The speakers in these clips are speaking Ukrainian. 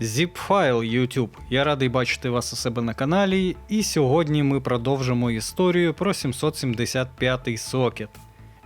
Zipfile YouTube. Я радий бачити вас у себе на каналі, і сьогодні ми продовжимо історію про 775 сокет.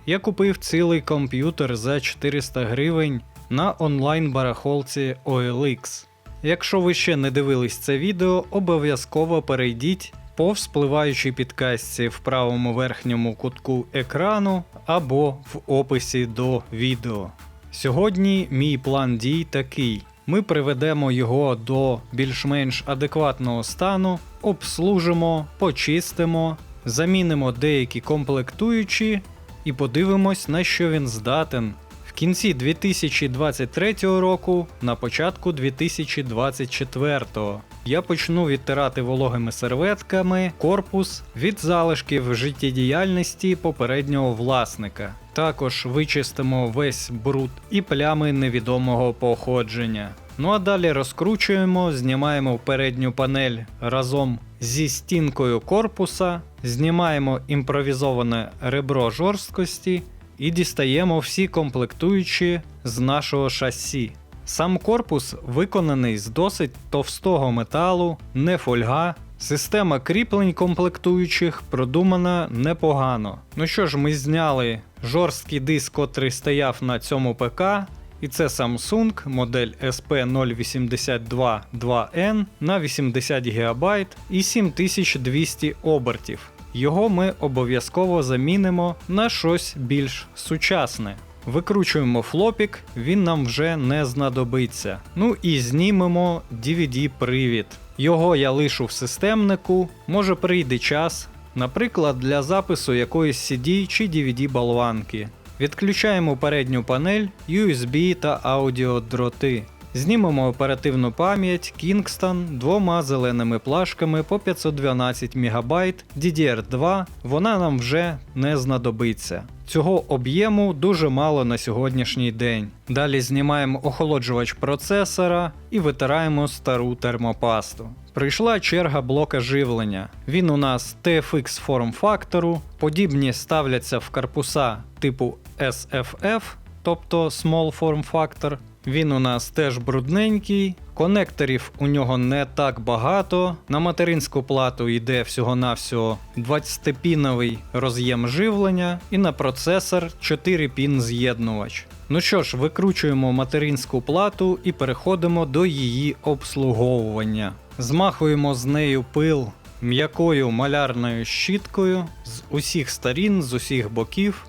Я купив цілий комп'ютер за 400 гривень на онлайн барахолці OLX. Якщо ви ще не дивились це відео, обов'язково перейдіть по вспливаючій підкастці в правому верхньому кутку екрану або в описі до відео. Сьогодні мій план дій такий: ми приведемо його до більш-менш адекватного стану, обслужимо, почистимо, замінимо деякі комплектуючі і подивимось, на що він здатен в кінці 2023 року, на початку 2024. Я почну відтирати вологими серветками корпус від залишків життєдіяльності попереднього власника. Також вичистимо весь бруд і плями невідомого походження. Ну а далі розкручуємо, знімаємо передню панель разом зі стінкою корпуса, знімаємо імпровізоване ребро жорсткості і дістаємо всі комплектуючі з нашого шасі. Сам корпус виконаний з досить товстого металу, не фольга. Система кріплень комплектуючих продумана непогано. Ну що ж, ми зняли жорсткий диск, котрий стояв на цьому ПК, і це Samsung модель SP082-2N на 80 ГБ і 7200 обертів. Його ми обов'язково замінимо на щось більш сучасне. Викручуємо флопік, він нам вже не знадобиться. Ну і знімемо DVD-привід. Його я лишу в системнику, може прийде час, наприклад, для запису якоїсь CD чи DVD болванки. Відключаємо передню панель, USB та аудіодроти. Знімемо оперативну пам'ять Kingston двома зеленими плашками по 512 МБ DDR2, вона нам вже не знадобиться. Цього об'єму дуже мало на сьогоднішній день. Далі знімаємо охолоджувач процесора і витираємо стару термопасту. Прийшла черга блока живлення. Він у нас TFX форм фактору, подібні ставляться в корпуса типу SFF, тобто Small Form Factor. Він у нас теж брудненький, конекторів у нього не так багато. На материнську плату йде всього-навсього 20-піновий роз'єм живлення, і на процесор 4 пін з'єднувач. Ну що ж, викручуємо материнську плату і переходимо до її обслуговування. Змахуємо з нею пил м'якою малярною щіткою з усіх сторін, з усіх боків.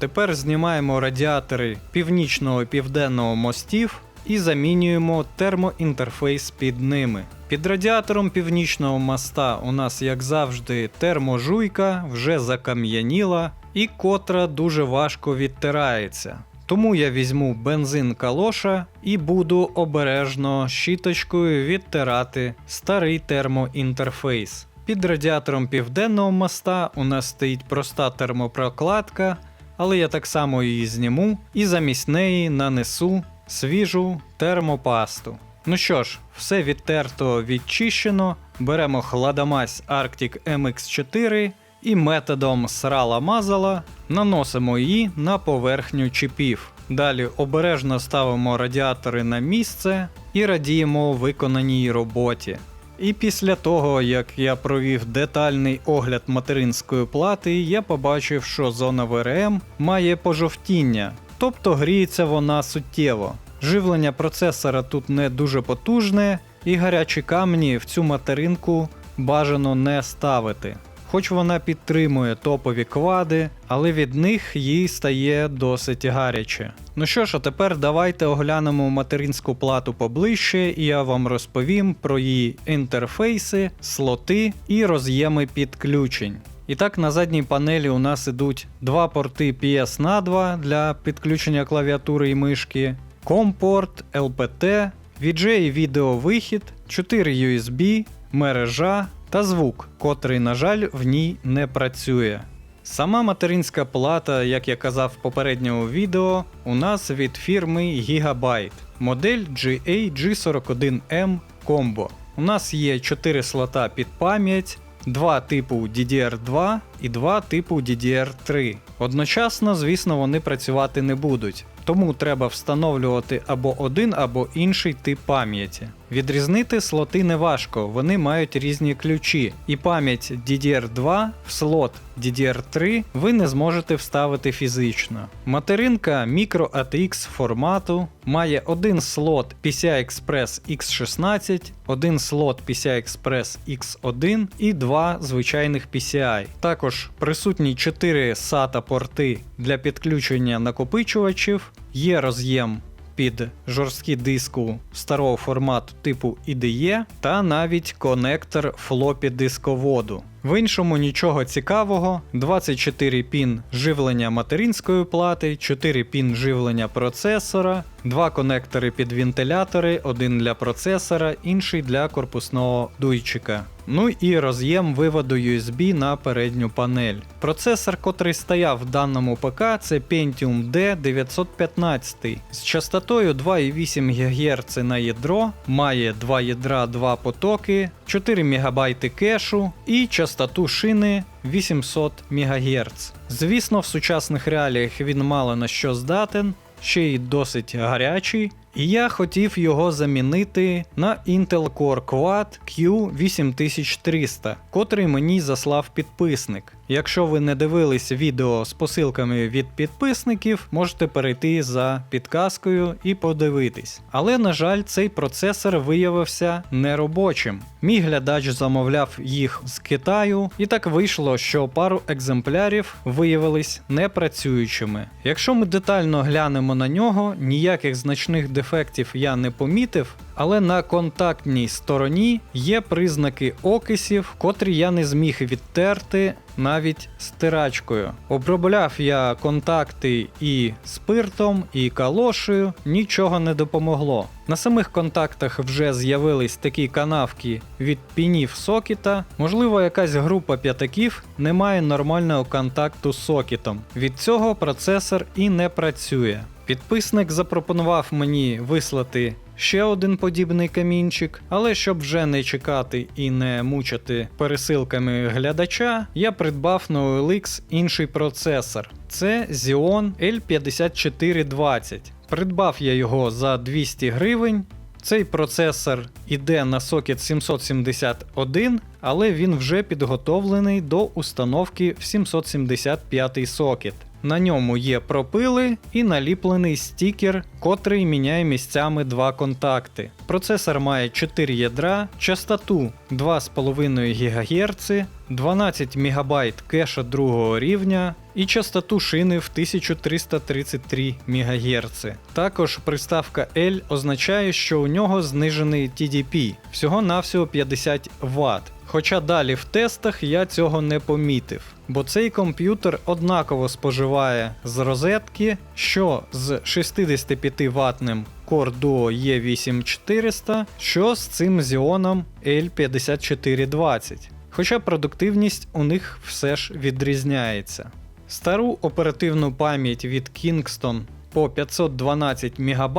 Тепер знімаємо радіатори північного і південного мостів і замінюємо термоінтерфейс під ними. Під радіатором північного моста у нас, як завжди, терможуйка вже закам'яніла і котра дуже важко відтирається. Тому я візьму бензин калоша і буду обережно щіточкою відтирати старий термоінтерфейс. Під радіатором південного моста у нас стоїть проста термопрокладка, але я так само її зніму і замість неї нанесу свіжу термопасту. Ну що ж, все відтерто відчищено. Беремо хладомазь Arctic MX4 і методом срала-мазала наносимо її на поверхню чіпів. Далі обережно ставимо радіатори на місце і радіємо виконаній роботі. І після того, як я провів детальний огляд материнської плати, я побачив, що зона ВРМ має пожовтіння, тобто гріється вона суттєво. Живлення процесора тут не дуже потужне, і гарячі камні в цю материнку бажано не ставити. Хоч вона підтримує топові квади, але від них їй стає досить гаряче. Ну що ж, а тепер давайте оглянемо материнську плату поближче, і я вам розповім про її інтерфейси, слоти і роз'єми підключень. І так, на задній панелі у нас ідуть два порти PS на 2 для підключення клавіатури і мишки, компорт, LPT, VJ відеовихід, 4 USB, мережа та звук, котрий, на жаль, в ній не працює. Сама материнська плата, як я казав в попередньому відео, у нас від фірми Gigabyte, модель GA-G41M Combo. У нас є 4 слота під пам'ять, два типу DDR2 і два типу DDR3. Одночасно, звісно, вони працювати не будуть. тому треба встановлювати або один, або інший тип пам'яті. Відрізнити слоти неважко, вони мають різні ключі, і пам'ять DDR2 в слот DDR3 ви не зможете вставити фізично. Материнка Micro ATX формату має один слот PCI-Express X16, один слот PCI-Express X1 і два звичайних PCI. Також присутні 4 SATA порти для підключення накопичувачів, є роз'єм під жорсткі диску старого формату типу IDE та навіть конектор флопі дисководу. В іншому нічого цікавого: 24 пін живлення материнської плати, 4 пін живлення процесора, два конектори під вентилятори, один для процесора, інший для корпусного дуйчика. Ну і роз'єм виводу USB на передню панель. Процесор, котрий стояв в даному ПК, це Pentium D915 з частотою 2,8 ГГц на ядро, має 2 ядра, 2 потоки, 4 МБ кешу і частоту шини 800 МГц. Звісно, в сучасних реаліях він мало на що здатен, ще й досить гарячий. І я хотів його замінити на Intel Core Quad Q8300, котрий мені заслав підписник. Якщо ви не дивились відео з посилками від підписників, можете перейти за підказкою і подивитись. Але, на жаль, цей процесор виявився неробочим. Мій глядач замовляв їх з Китаю, і так вийшло, що пару екземплярів виявились непрацюючими. Якщо ми детально глянемо на нього, ніяких значних дефектів я не помітив, але на контактній стороні є признаки окисів, котрі я не зміг відтерти навіть стирачкою. Обробляв я контакти і спиртом, і калошею, нічого не допомогло. На самих контактах вже з'явились такі канавки від пінів сокета. Можливо, якась група п'ятаків не має нормального контакту з сокетом. Від цього процесор і не працює. Підписник запропонував мені вислати ще один подібний камінчик, але щоб вже не чекати і не мучити пересилками глядача, я придбав на OLX інший процесор. Це Xeon L5420. Придбав я його за 200 гривень. Цей процесор іде на сокет 771, але він вже підготовлений до установки в 775 сокет. На ньому є пропили і наліплений стікер, котрий міняє місцями два контакти. Процесор має 4 ядра, частоту 2,5 ГГц, 12 МБ кеша другого рівня і частоту шини в 1333 МГц. Також приставка L означає, що у нього знижений TDP, всього-навсього 50 Вт. Хоча далі в тестах я цього не помітив, бо цей комп'ютер однаково споживає з розетки, що з 65 ватним Core Duo E8400, що з цим Xeon L5420. Хоча продуктивність у них все ж відрізняється. Стару оперативну пам'ять від Kingston по 512 МБ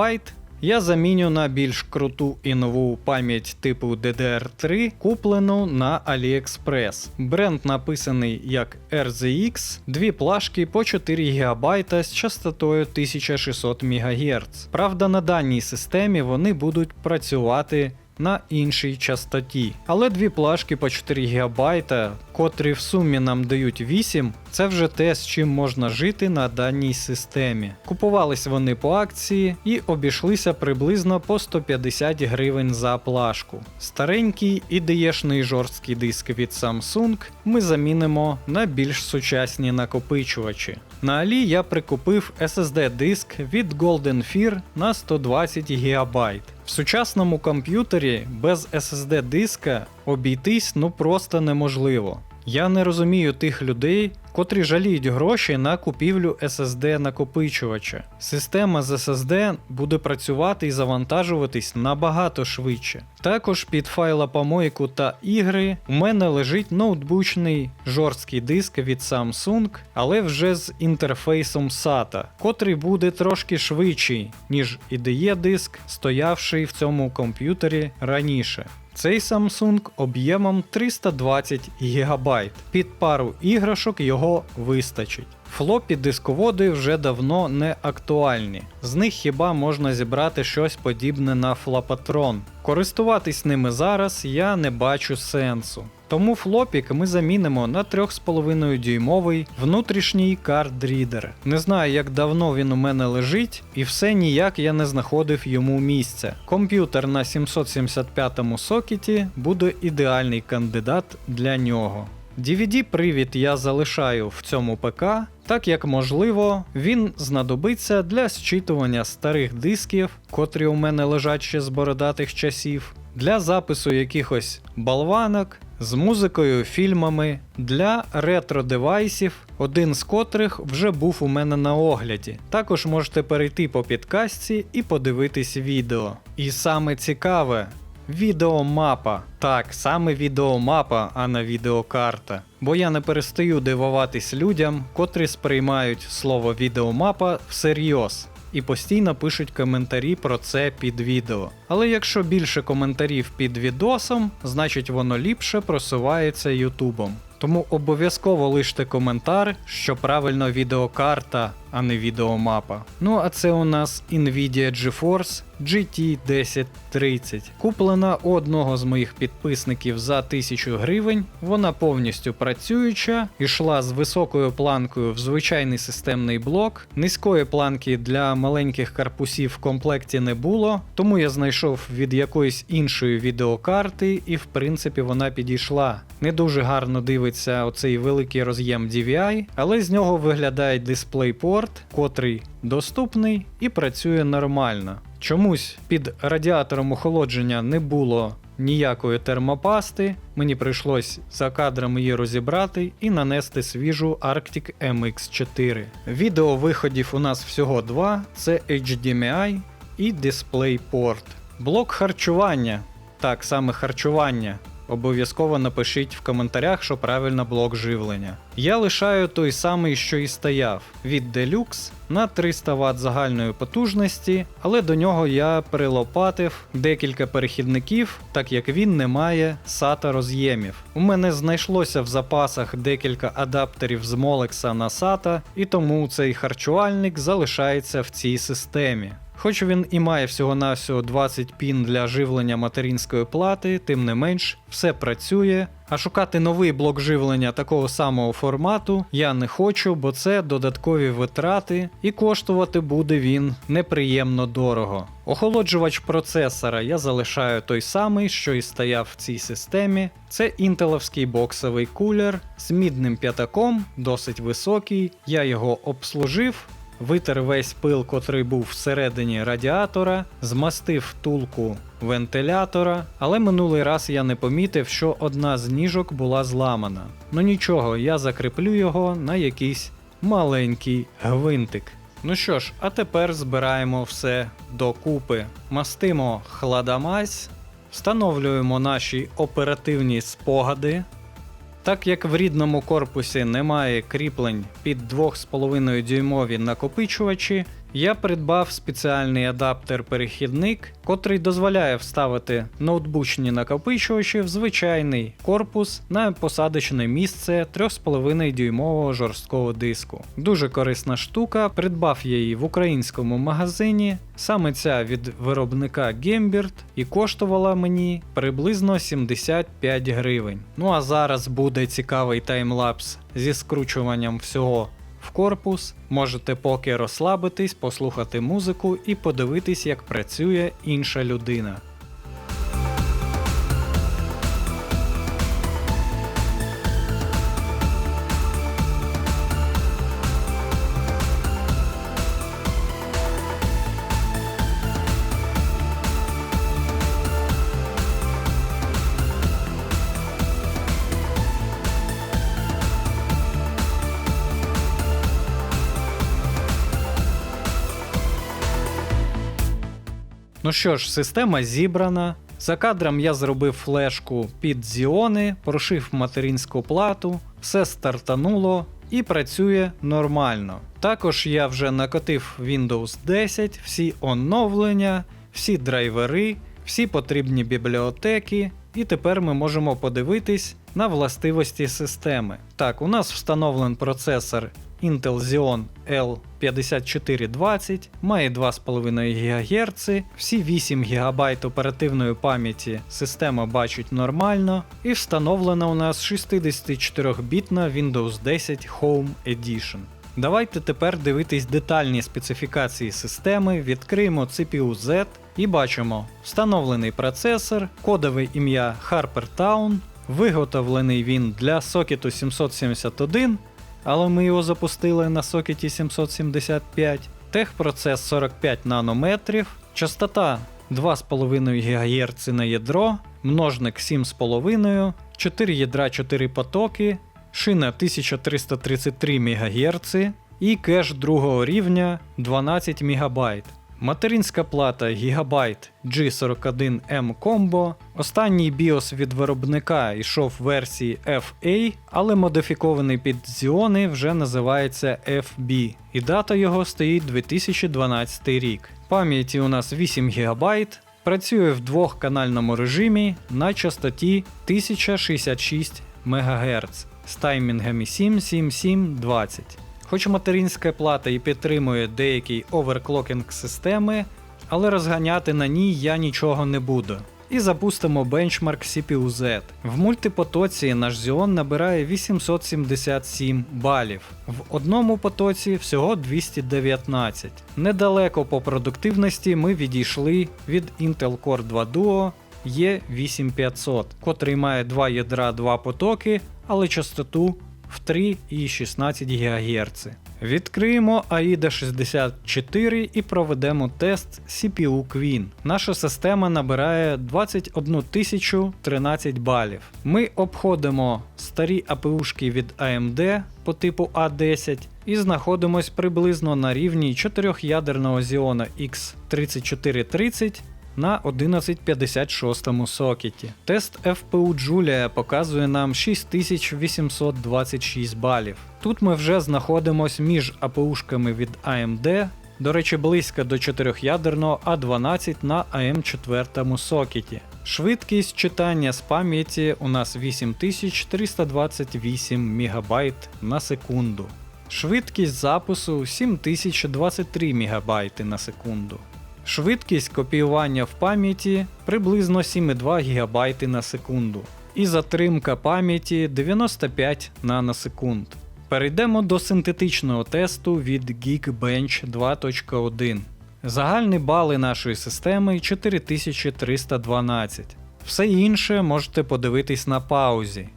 я заміню на більш круту і нову пам'ять типу DDR3, куплену на AliExpress. Бренд написаний як RZX, дві плашки по 4 ГБ з частотою 1600 МГц. Правда, на даній системі вони будуть працювати на іншій частоті. Але дві плашки по 4 ГБ, котрі в сумі нам дають 8, це вже те, з чим можна жити на даній системі. Купувались вони по акції і обійшлися приблизно по 150 гривень за плашку. Старенький ідеєшний жорсткий диск від Samsung ми замінимо на більш сучасні накопичувачі. На Алі я прикупив SSD-диск від Golden Fear на 120 ГБ. В сучасному комп'ютері без SSD диска обійтись ну просто неможливо. Я не розумію тих людей, котрі жаліють гроші на купівлю SSD накопичувача. Система з SSD буде працювати і завантажуватись набагато швидше. Також під файлопомойку та ігри у мене лежить ноутбучний жорсткий диск від Samsung, але вже з інтерфейсом SATA, котрий буде трошки швидший, ніж IDE диск, стоявший в цьому комп'ютері раніше. Цей Samsung об'ємом 320 ГБ. Під пару іграшок його вистачить. Флопі дисководи вже давно не актуальні. З них хіба можна зібрати щось подібне на флапатрон. Користуватись ними зараз я не бачу сенсу. Тому флопік ми замінимо на 3,5 дюймовий внутрішній кардрідер. Не знаю, як давно він у мене лежить, і все ніяк я не знаходив йому місця. Комп'ютер на 775 сокеті буде ідеальний кандидат для нього. DVD-привід я залишаю в цьому ПК, так як можливо, він знадобиться для зчитування старих дисків, котрі у мене лежать ще з бородатих часів, для запису якихось болванок з музикою, фільмами, для ретро-девайсів, один з котрих вже був у мене на огляді. Також можете перейти по підкастці і подивитись відео. І саме цікаве, Відеомапа. Так, саме відеомапа, а не відеокарта. Бо я не перестаю дивуватись людям, котрі сприймають слово відеомапа всерйоз і постійно пишуть коментарі про це під відео. Але якщо більше коментарів під відосом, значить воно ліпше просувається Ютубом. Тому обов'язково лиште коментар, що правильно відеокарта, а не відеомапа. Ну а це у нас Nvidia GeForce GT 1030. Куплена у одного з моїх підписників за 1000 гривень. Вона повністю працююча, ішла з високою планкою в звичайний системний блок. Низької планки для маленьких карпусів в комплекті не було, тому я знайшов від якоїсь іншої відеокарти, і в принципі вона підійшла. Не дуже гарно дивиться оцей великий роз'єм DVI, але з нього виглядає DisplayPort, котрий доступний і працює нормально. Чомусь під радіатором охолодження не було ніякої термопасти, мені прийшлось за кадром її розібрати і нанести свіжу Arctic MX4. Відео виходів у нас всього два: це HDMI і DisplayPort. Блок харчування. Так, саме харчування. Обов'язково напишіть в коментарях, що правильно блок живлення. Я лишаю той самий, що і стояв від Deluxe на 300 Вт загальної потужності, але до нього я прилопатив декілька перехідників, так як він не має SATA роз'ємів. У мене знайшлося в запасах декілька адаптерів з Molex на SATA, і тому цей харчувальник залишається в цій системі. Хоч він і має всього-навсього 20 пін для живлення материнської плати, тим не менш, все працює. А шукати новий блок живлення такого самого формату я не хочу, бо це додаткові витрати, і коштувати буде він неприємно дорого. Охолоджувач процесора я залишаю той самий, що і стояв в цій системі. Це інтеловський боксовий кулер з мідним п'ятаком, досить високий. Я його обслужив витер весь пил, котрий був всередині радіатора, змастив втулку вентилятора, але минулий раз я не помітив, що одна з ніжок була зламана. Ну нічого, я закріплю його на якийсь маленький гвинтик. Ну що ж, а тепер збираємо все докупи. Мастимо хладамазь, встановлюємо наші оперативні спогади. Так як в рідному корпусі немає кріплень під 2,5 дюймові накопичувачі, я придбав спеціальний адаптер-перехідник, котрий дозволяє вставити ноутбучні накопичувачі в звичайний корпус на посадочне місце 3,5 дюймового жорсткого диску. Дуже корисна штука, придбав я її в українському магазині. Саме ця від виробника Gembert і коштувала мені приблизно 75 гривень. Ну а зараз буде цікавий таймлапс зі скручуванням всього в корпус, можете поки розслабитись, послухати музику і подивитись, як працює інша людина. Ну що ж, система зібрана. За кадром я зробив флешку під зіони, прошив материнську плату, все стартануло і працює нормально. Також я вже накотив Windows 10, всі оновлення, всі драйвери, всі потрібні бібліотеки, і тепер ми можемо подивитись на властивості системи. Так, у нас встановлений процесор Intel Xeon L5420, має 2,5 ГГц, всі 8 ГБ оперативної пам'яті система бачить нормально, і встановлена у нас 64-бітна Windows 10 Home Edition. Давайте тепер дивитись детальні специфікації системи, відкриємо CPU Z і бачимо встановлений процесор, кодове ім'я Harper Town, виготовлений він для сокету 771, але ми його запустили на сокеті 775, техпроцес 45 нанометрів, частота 2,5 ГГц на ядро, множник 7,5, 4 ядра 4 потоки, шина 1333 МГц і кеш другого рівня 12 МБ. Материнська плата Gigabyte G41M Combo. Останній BIOS від виробника йшов версії FA, але модифікований під Xeon вже називається FB, і дата його стоїть 2012 рік. Пам'яті у нас 8 ГБ, працює в двохканальному режимі на частоті 1066 МГц з таймінгами 77720. Хоч материнська плата і підтримує деякий оверклокінг системи, але розганяти на ній я нічого не буду. І запустимо бенчмарк CPU-Z. В мультипотоці наш Xeon набирає 877 балів, в одному потоці всього 219. Недалеко по продуктивності ми відійшли від Intel Core 2 Duo E8500, котрий має 2 ядра 2 потоки, але частоту в 3,16 ГГц. Відкриємо AIDA 64 і проведемо тест CPU Queen. Наша система набирає 21 013 балів. Ми обходимо старі APU-шки від AMD по типу A10 і знаходимось приблизно на рівні 4-ядерного Xeon X3430 на 1156 сокеті. Тест FPU Julia показує нам 6826 балів. Тут ми вже знаходимося між АПУшками від AMD, до речі, близько до 4-ядерного А12 на АМ4 сокеті. Швидкість читання з пам'яті у нас 8328 МБ на секунду. Швидкість запису 7023 МБ на секунду. Швидкість копіювання в пам'яті приблизно 7,2 ГБ на секунду. І затримка пам'яті 95 наносекунд. Перейдемо до синтетичного тесту від Geekbench 2.1. Загальні бали нашої системи 4312. Все інше можете подивитись на паузі.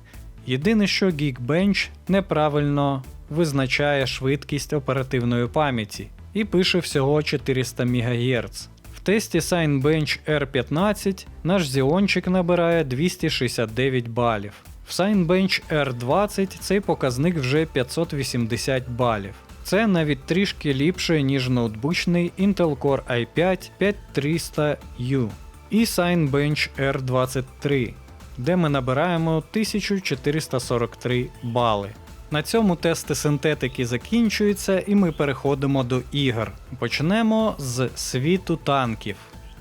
Єдине, що Geekbench неправильно визначає швидкість оперативної пам'яті і пише всього 400 МГц. В тесті Signbench R15 наш зіончик набирає 269 балів. В Signbench R20 цей показник вже 580 балів. Це навіть трішки ліпше, ніж ноутбучний Intel Core i5 5300U і Signbench R23, де ми набираємо 1443 бали. На цьому тести синтетики закінчуються, і ми переходимо до ігор. Почнемо з світу танків.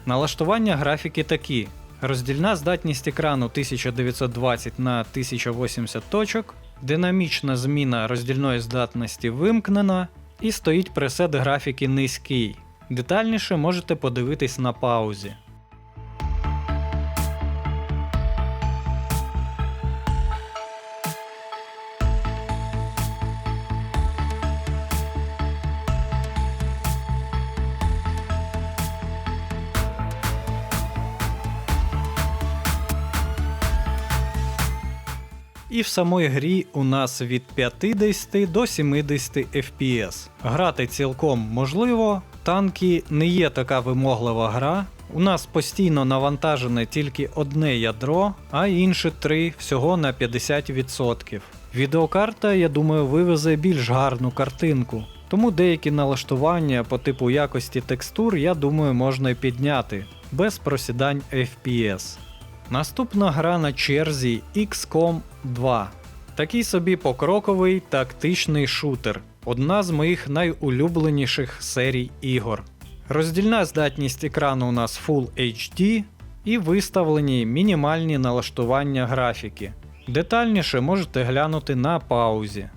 Налаштування графіки такі: роздільна здатність екрану 1920 на 1080 точок, динамічна зміна роздільної здатності вимкнена, і стоїть пресет графіки низький. Детальніше можете подивитись на паузі. В самої грі у нас від 50 до 70 FPS. Грати цілком можливо, танки не є така вимоглива гра. У нас постійно навантажене тільки одне ядро, а інші три всього на 50%. Відеокарта, я думаю, вивезе більш гарну картинку. Тому деякі налаштування по типу якості текстур, я думаю, можна і підняти без просідань FPS. Наступна гра на черзі XCOM 2. Такий собі покроковий тактичний шутер. Одна з моїх найулюбленіших серій ігор. Роздільна здатність екрану у нас Full HD і виставлені мінімальні налаштування графіки. Детальніше можете глянути на паузі.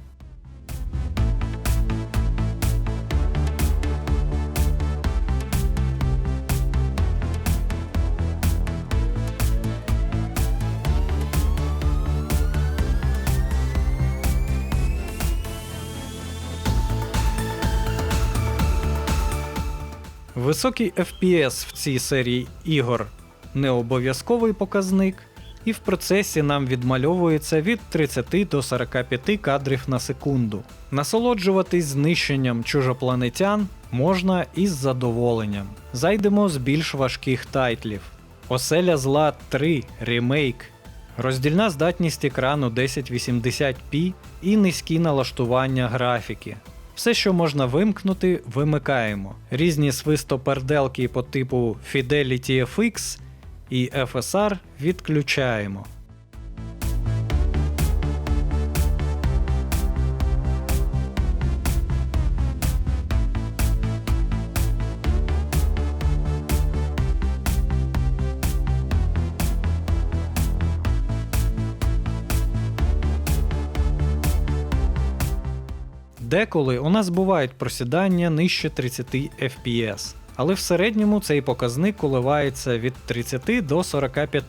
Високий FPS в цій серії ігор не обов'язковий показник, і в процесі нам відмальовується від 30 до 45 кадрів на секунду. Насолоджуватись знищенням чужопланетян можна із задоволенням. Зайдемо з більш важких тайтлів. Оселя зла 3 ремейк. Роздільна здатність екрану 1080p і низькі налаштування графіки. Все, що можна вимкнути, вимикаємо. Різні свистоперделки по типу Fidelity FX і FSR відключаємо. Деколи у нас бувають просідання нижче 30 FPS, але в середньому цей показник коливається від 30 до 45.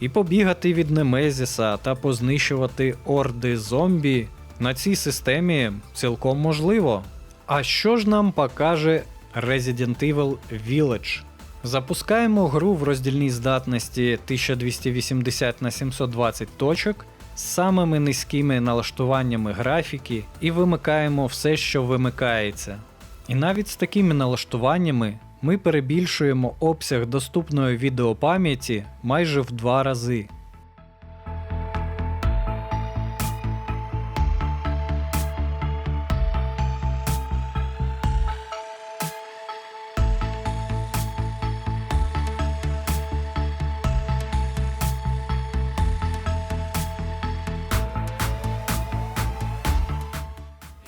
І побігати від Немезіса та познищувати орди зомбі на цій системі цілком можливо. А що ж нам покаже Resident Evil Village? Запускаємо гру в роздільній здатності 1280 на 720 точок з самими низькими налаштуваннями графіки і вимикаємо все, що вимикається. І навіть з такими налаштуваннями ми перебільшуємо обсяг доступної відеопам'яті майже в два рази.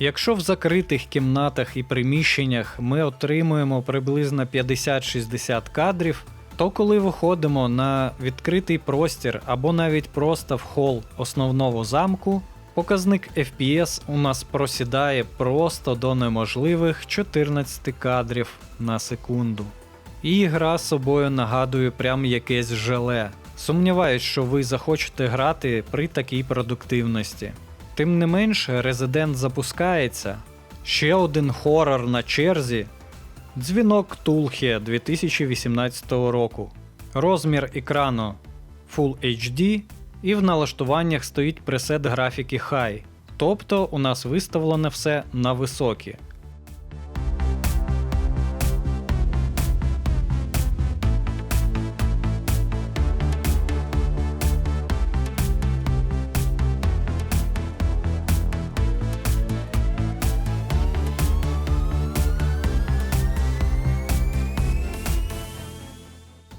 Якщо в закритих кімнатах і приміщеннях ми отримуємо приблизно 50-60 кадрів, то коли виходимо на відкритий простір або навіть просто в хол основного замку, показник FPS у нас просідає просто до неможливих 14 кадрів на секунду. І гра собою нагадує прям якесь желе. Сумніваюсь, що ви захочете грати при такій продуктивності. Тим не менше, Resident запускається. Ще один хорор на черзі. Дзвінок Тулхія 2018 року. Розмір екрану Full HD, і в налаштуваннях стоїть пресет графіки High. Тобто у нас виставлене все на високі.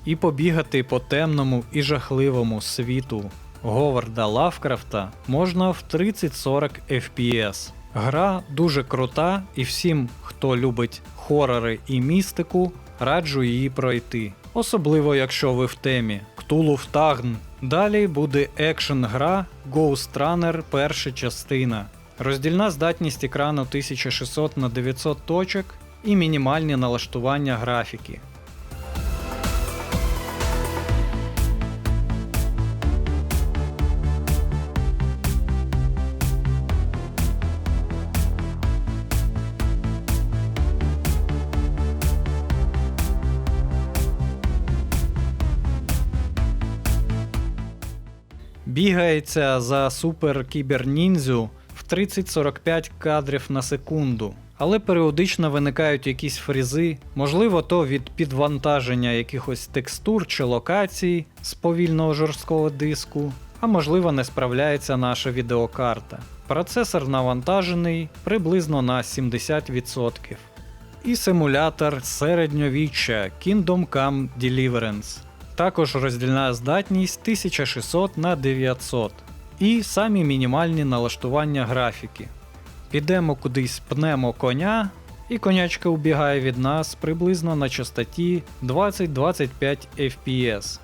І побігати по темному і жахливому світу Говарда Лавкрафта можна в 30-40 FPS. Гра дуже крута, і всім, хто любить хорори і містику, раджу її пройти. Особливо якщо ви в темі Cthulhu Ftagn. Далі буде екшен гра Ghost Runner перша частина. Роздільна здатність екрану 1600 на 900 точок і мінімальні налаштування графіки. Бігається за супер кіберніндзю в 30-45 кадрів на секунду. Але періодично виникають якісь фрізи, можливо, то від підвантаження якихось текстур чи локацій з повільного жорсткого диску, а можливо не справляється наша відеокарта. Процесор навантажений приблизно на 70%. І симулятор середньовіччя Kingdom Come Deliverance. Також роздільна здатність 1600 на 900 і самі мінімальні налаштування графіки. Підемо кудись пнемо коня, і конячка убігає від нас приблизно на частоті 20-25 FPS.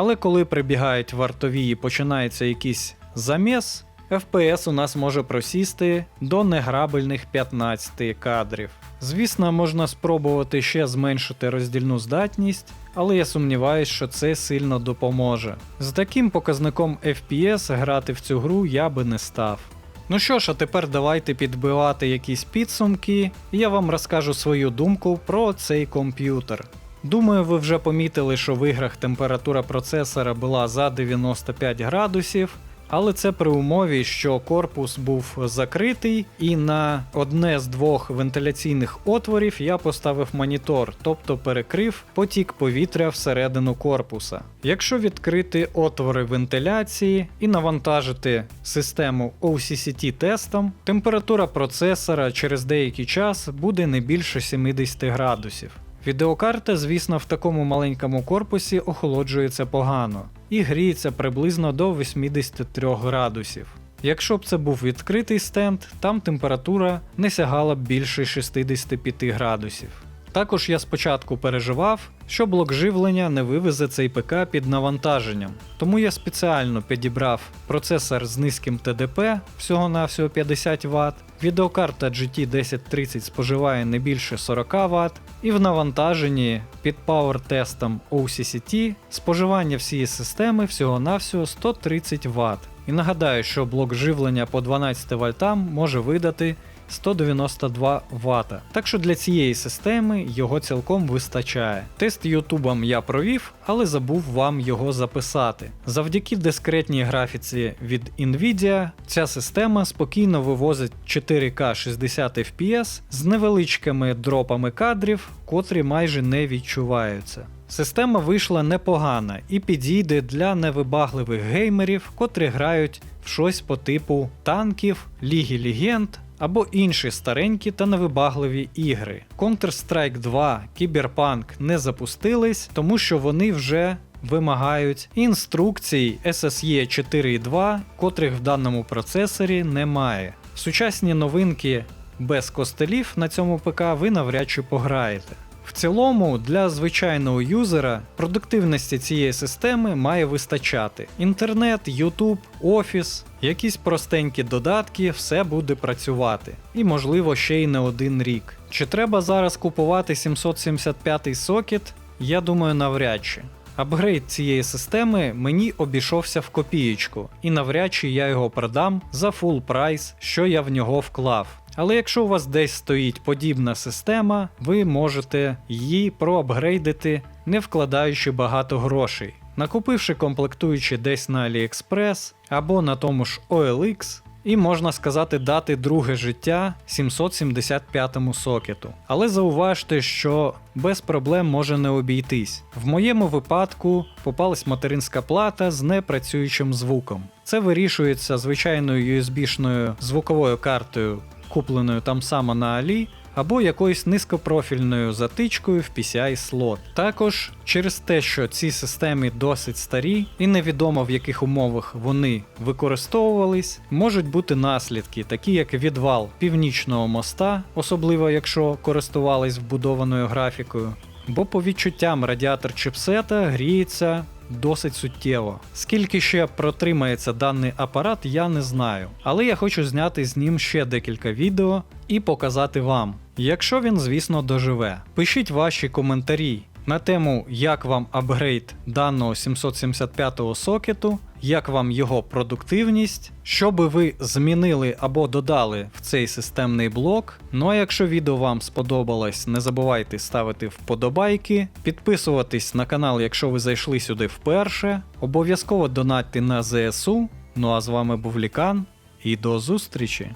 Але коли прибігають вартові і починається якийсь заміс, FPS у нас може просісти до неграбельних 15 кадрів. Звісно, можна спробувати ще зменшити роздільну здатність, але я сумніваюсь, що це сильно допоможе. З таким показником FPS грати в цю гру я би не став. Ну що ж, а тепер давайте підбивати якісь підсумки, і я вам розкажу свою думку про цей комп'ютер. Думаю, ви вже помітили, що в іграх температура процесора була за 95 градусів, але це при умові, що корпус був закритий, і на одне з двох вентиляційних отворів я поставив монітор, тобто перекрив потік повітря всередину корпуса. Якщо відкрити отвори вентиляції і навантажити систему OCCT тестом, температура процесора через деякий час буде не більше 70 градусів. Відеокарта, звісно, в такому маленькому корпусі охолоджується погано і гріється приблизно до 83 градусів. Якщо б це був відкритий стенд, там температура не сягала б більше 65 градусів. Також я спочатку переживав, що блок живлення не вивезе цей ПК під навантаженням, тому я спеціально підібрав процесор з низьким ТДП всього-навсього 50 Вт, відеокарта GT 1030 споживає не більше 40 Вт, і в навантаженні під пауер-тестом OCCT споживання всієї системи всього-навсього 130 Вт. І нагадаю, що блок живлення по 12 вольтам може видати 192 Вт. Так що для цієї системи його цілком вистачає. Тест Ютубом я провів, але забув вам його записати. Завдяки дискретній графіці від Nvidia ця система спокійно вивозить 4К 60 FPS з невеличкими дропами кадрів, котрі майже не відчуваються. Система вийшла непогана і підійде для невибагливих геймерів, котрі грають в щось по типу танків, Ліги Легенд або інші старенькі та невибагливі ігри. Counter-Strike 2, Cyberpunk не запустились, тому що вони вже вимагають інструкцій SSE 4.2, котрих в даному процесорі немає. Сучасні новинки без костелів на цьому ПК ви навряд чи пограєте. В цілому, для звичайного юзера продуктивності цієї системи має вистачати. Інтернет, Ютуб, Офіс, якісь простенькі додатки, все буде працювати. І можливо ще й не один рік. Чи треба зараз купувати 775 сокет? Я думаю, навряд чи. Апгрейд цієї системи мені обійшовся в копієчку, і навряд чи я його продам за фул прайс, що я в нього вклав. Але якщо у вас десь стоїть подібна система, ви можете її проапгрейдити, не вкладаючи багато грошей. Накупивши комплектуючі десь на AliExpress або на тому ж OLX, і можна сказати дати друге життя 775 сокету. Але зауважте, що без проблем може не обійтись. В моєму випадку попалась материнська плата з непрацюючим звуком. Це вирішується звичайною USB-шною звуковою картою, купленою там само на Алі, або якоюсь низькопрофільною затичкою в PCI слот. Також через те, що ці системи досить старі і невідомо в яких умовах вони використовувались, можуть бути наслідки, такі як відвал північного моста, особливо якщо користувались вбудованою графікою. Бо по відчуттям радіатор чипсета гріється досить суттєво. Скільки ще протримається даний апарат, я не знаю. Але я хочу зняти з ним ще декілька відео і показати вам. Якщо він, звісно, доживе. Пишіть ваші коментарі на тему, як вам апгрейд даного 775-го сокету, як вам його продуктивність, що би ви змінили або додали в цей системний блок. Ну а якщо відео вам сподобалось, не забувайте ставити вподобайки, підписуватись на канал, якщо ви зайшли сюди вперше, обов'язково донатьте на ЗСУ. Ну а з вами був Лікан і до зустрічі!